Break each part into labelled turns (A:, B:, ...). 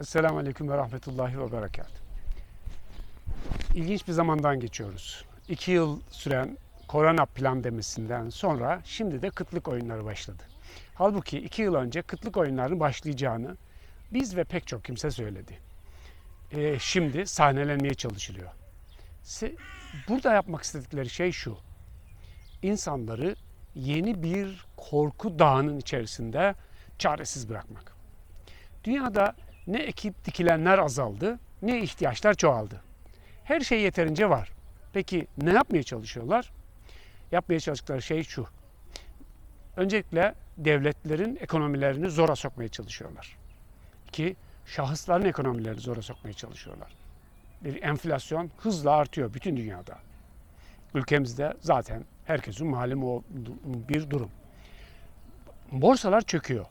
A: Esselamu Aleyküm ve Rahmetullahi ve Berekat. İlginç bir zamandan geçiyoruz. İki yıl süren korona pandemisinden sonra şimdi de kıtlık oyunları başladı. Halbuki iki yıl önce kıtlık oyunlarının başlayacağını biz ve pek çok kimse söyledi. Ee, şimdi sahnelenmeye çalışılıyor. Burada yapmak istedikleri şey şu. İnsanları yeni bir korku dağının içerisinde çaresiz bırakmak. Dünyada ne ekip dikilenler azaldı ne ihtiyaçlar çoğaldı. Her şey yeterince var. Peki ne yapmaya çalışıyorlar? Yapmaya çalıştıkları şey şu. Öncelikle devletlerin ekonomilerini zora sokmaya çalışıyorlar. İki, şahısların ekonomilerini zora sokmaya çalışıyorlar. Bir enflasyon hızla artıyor bütün dünyada. Ülkemizde zaten herkesin malum o bir durum. Borsalar çöküyor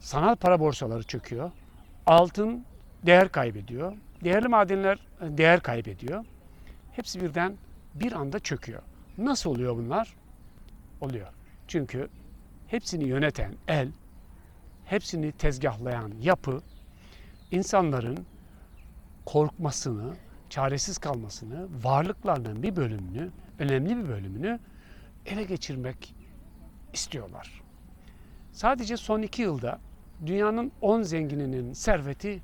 A: sanal para borsaları çöküyor. Altın değer kaybediyor. Değerli madenler e, değer kaybediyor. Hepsi birden bir anda çöküyor. Nasıl oluyor bunlar? Oluyor. Çünkü hepsini yöneten el, hepsini tezgahlayan yapı insanların korkmasını, çaresiz kalmasını, varlıklarının bir bölümünü, önemli bir bölümünü ele geçirmek istiyorlar. Sadece son iki yılda dünyanın 10 zengininin serveti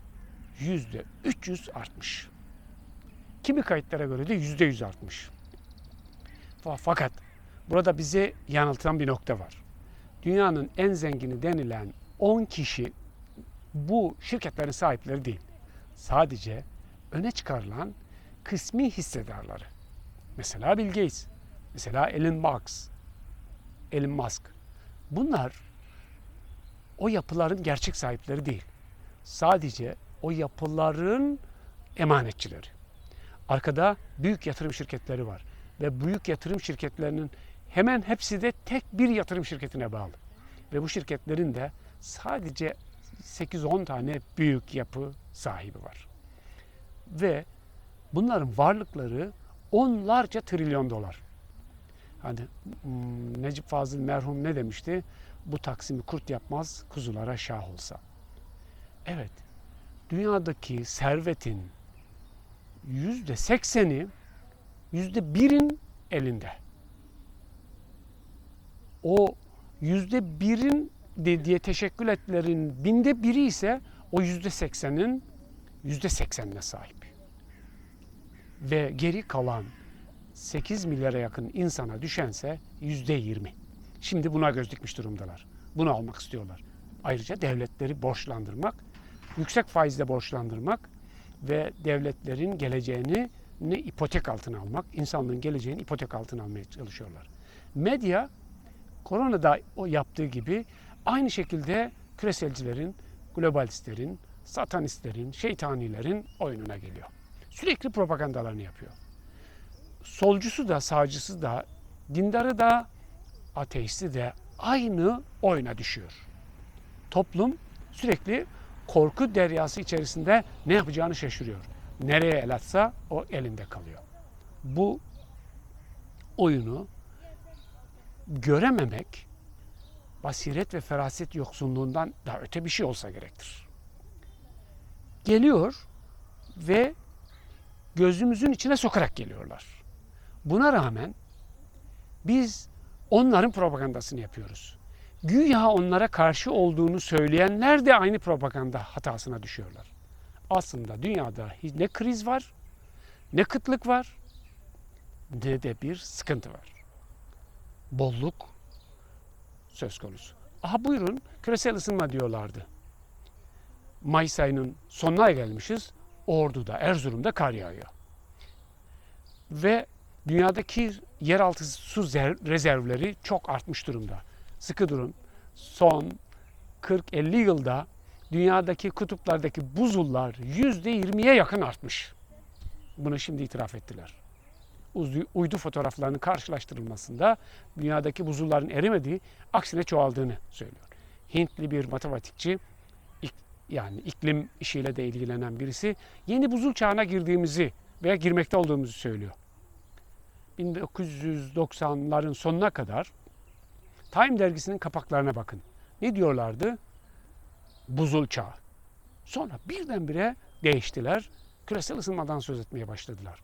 A: yüzde 300 artmış. Kimi kayıtlara göre de yüzde 100 artmış. Fa- Fakat burada bizi yanıltan bir nokta var. Dünyanın en zengini denilen 10 kişi bu şirketlerin sahipleri değil. Sadece öne çıkarılan kısmi hissedarları. Mesela Bill Gates, mesela Elon Musk, Elon Musk. Bunlar o yapıların gerçek sahipleri değil. Sadece o yapıların emanetçileri. Arkada büyük yatırım şirketleri var ve büyük yatırım şirketlerinin hemen hepsi de tek bir yatırım şirketine bağlı. Ve bu şirketlerin de sadece 8-10 tane büyük yapı sahibi var. Ve bunların varlıkları onlarca trilyon dolar. Hani hmm, Necip Fazıl merhum ne demişti? Bu Taksim'i kurt yapmaz, kuzulara şah olsa. Evet, dünyadaki servetin yüzde sekseni yüzde birin elinde. O yüzde birin diye teşekkül etlerin binde biri ise o yüzde seksenin yüzde seksenine sahip. Ve geri kalan 8 milyara yakın insana düşense yüzde yirmi. Şimdi buna göz dikmiş durumdalar. Bunu almak istiyorlar. Ayrıca devletleri borçlandırmak, yüksek faizle borçlandırmak ve devletlerin geleceğini ne ipotek altına almak, insanlığın geleceğini ipotek altına almaya çalışıyorlar. Medya koronada o yaptığı gibi aynı şekilde küreselcilerin, globalistlerin, satanistlerin, şeytanilerin oyununa geliyor. Sürekli propagandalarını yapıyor solcusu da sağcısı da dindarı da ateisti de aynı oyuna düşüyor. Toplum sürekli korku deryası içerisinde ne yapacağını şaşırıyor. Nereye el atsa o elinde kalıyor. Bu oyunu görememek basiret ve feraset yoksunluğundan daha öte bir şey olsa gerektir. Geliyor ve gözümüzün içine sokarak geliyorlar. Buna rağmen biz onların propagandasını yapıyoruz. Güya onlara karşı olduğunu söyleyenler de aynı propaganda hatasına düşüyorlar. Aslında dünyada ne kriz var, ne kıtlık var, ne de bir sıkıntı var. Bolluk söz konusu. Aha buyurun küresel ısınma diyorlardı. Mayıs ayının sonuna gelmişiz. Ordu'da, Erzurum'da kar yağıyor. Ve dünyadaki yeraltı su zer- rezervleri çok artmış durumda. Sıkı durun. Son 40-50 yılda dünyadaki kutuplardaki buzullar %20'ye yakın artmış. Bunu şimdi itiraf ettiler. Uydu fotoğraflarının karşılaştırılmasında dünyadaki buzulların erimediği, aksine çoğaldığını söylüyor. Hintli bir matematikçi, ik- yani iklim işiyle de ilgilenen birisi, yeni buzul çağına girdiğimizi veya girmekte olduğumuzu söylüyor. 1990'ların sonuna kadar Time dergisinin kapaklarına bakın. Ne diyorlardı? Buzul çağı. Sonra birdenbire değiştiler. Küresel ısınmadan söz etmeye başladılar.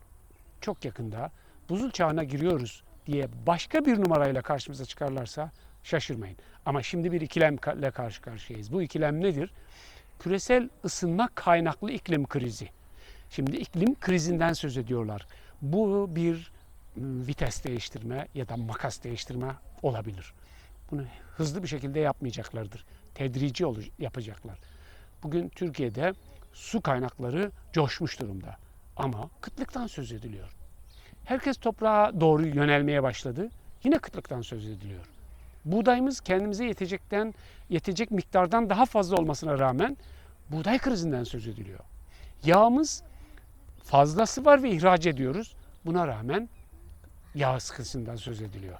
A: Çok yakında buzul çağına giriyoruz diye başka bir numarayla karşımıza çıkarlarsa şaşırmayın. Ama şimdi bir ikilemle karşı karşıyayız. Bu ikilem nedir? Küresel ısınma kaynaklı iklim krizi. Şimdi iklim krizinden söz ediyorlar. Bu bir vites değiştirme ya da makas değiştirme olabilir. Bunu hızlı bir şekilde yapmayacaklardır. Tedrici yapacaklar. Bugün Türkiye'de su kaynakları coşmuş durumda. Ama kıtlıktan söz ediliyor. Herkes toprağa doğru yönelmeye başladı. Yine kıtlıktan söz ediliyor. Buğdayımız kendimize yetecekten, yetecek miktardan daha fazla olmasına rağmen buğday krizinden söz ediliyor. Yağımız fazlası var ve ihraç ediyoruz. Buna rağmen yağ sıkıntısından söz ediliyor.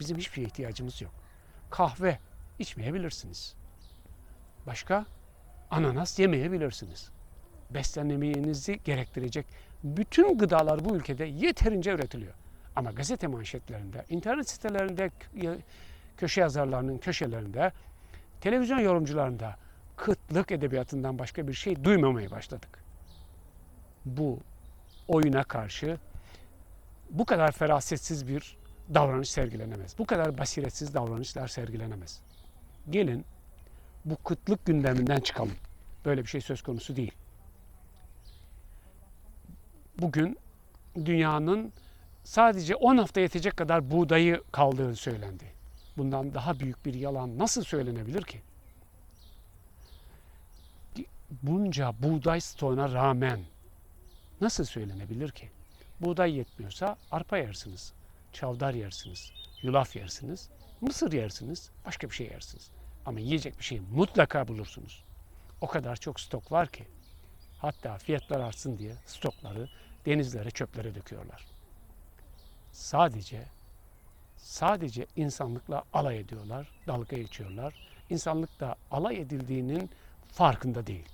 A: Bizim hiçbir ihtiyacımız yok. Kahve içmeyebilirsiniz. Başka? Ananas yemeyebilirsiniz. Beslenmenizi gerektirecek bütün gıdalar bu ülkede yeterince üretiliyor. Ama gazete manşetlerinde, internet sitelerinde, kö- köşe yazarlarının köşelerinde, televizyon yorumcularında kıtlık edebiyatından başka bir şey duymamaya başladık. Bu oyuna karşı bu kadar ferasetsiz bir davranış sergilenemez. Bu kadar basiretsiz davranışlar sergilenemez. Gelin bu kıtlık gündeminden çıkalım. Böyle bir şey söz konusu değil. Bugün dünyanın sadece 10 hafta yetecek kadar buğdayı kaldığı söylendi. Bundan daha büyük bir yalan nasıl söylenebilir ki? Bunca buğday stoğuna rağmen nasıl söylenebilir ki? Buğday yetmiyorsa arpa yersiniz, çavdar yersiniz, yulaf yersiniz, mısır yersiniz, başka bir şey yersiniz. Ama yiyecek bir şey mutlaka bulursunuz. O kadar çok stok var ki. Hatta fiyatlar artsın diye stokları denizlere, çöplere döküyorlar. Sadece sadece insanlıkla alay ediyorlar, dalga geçiyorlar. İnsanlıkla alay edildiğinin farkında değil.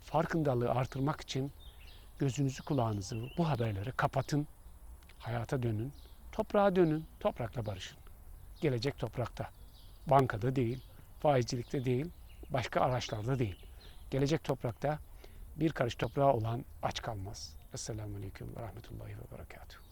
A: Farkındalığı artırmak için gözünüzü kulağınızı bu haberlere kapatın. Hayata dönün, toprağa dönün, toprakla barışın. Gelecek toprakta. Bankada değil, faizcilikte değil, başka araçlarda değil. Gelecek toprakta bir karış toprağı olan aç kalmaz. Esselamu Aleyküm ve Rahmetullahi ve Berekatuhu.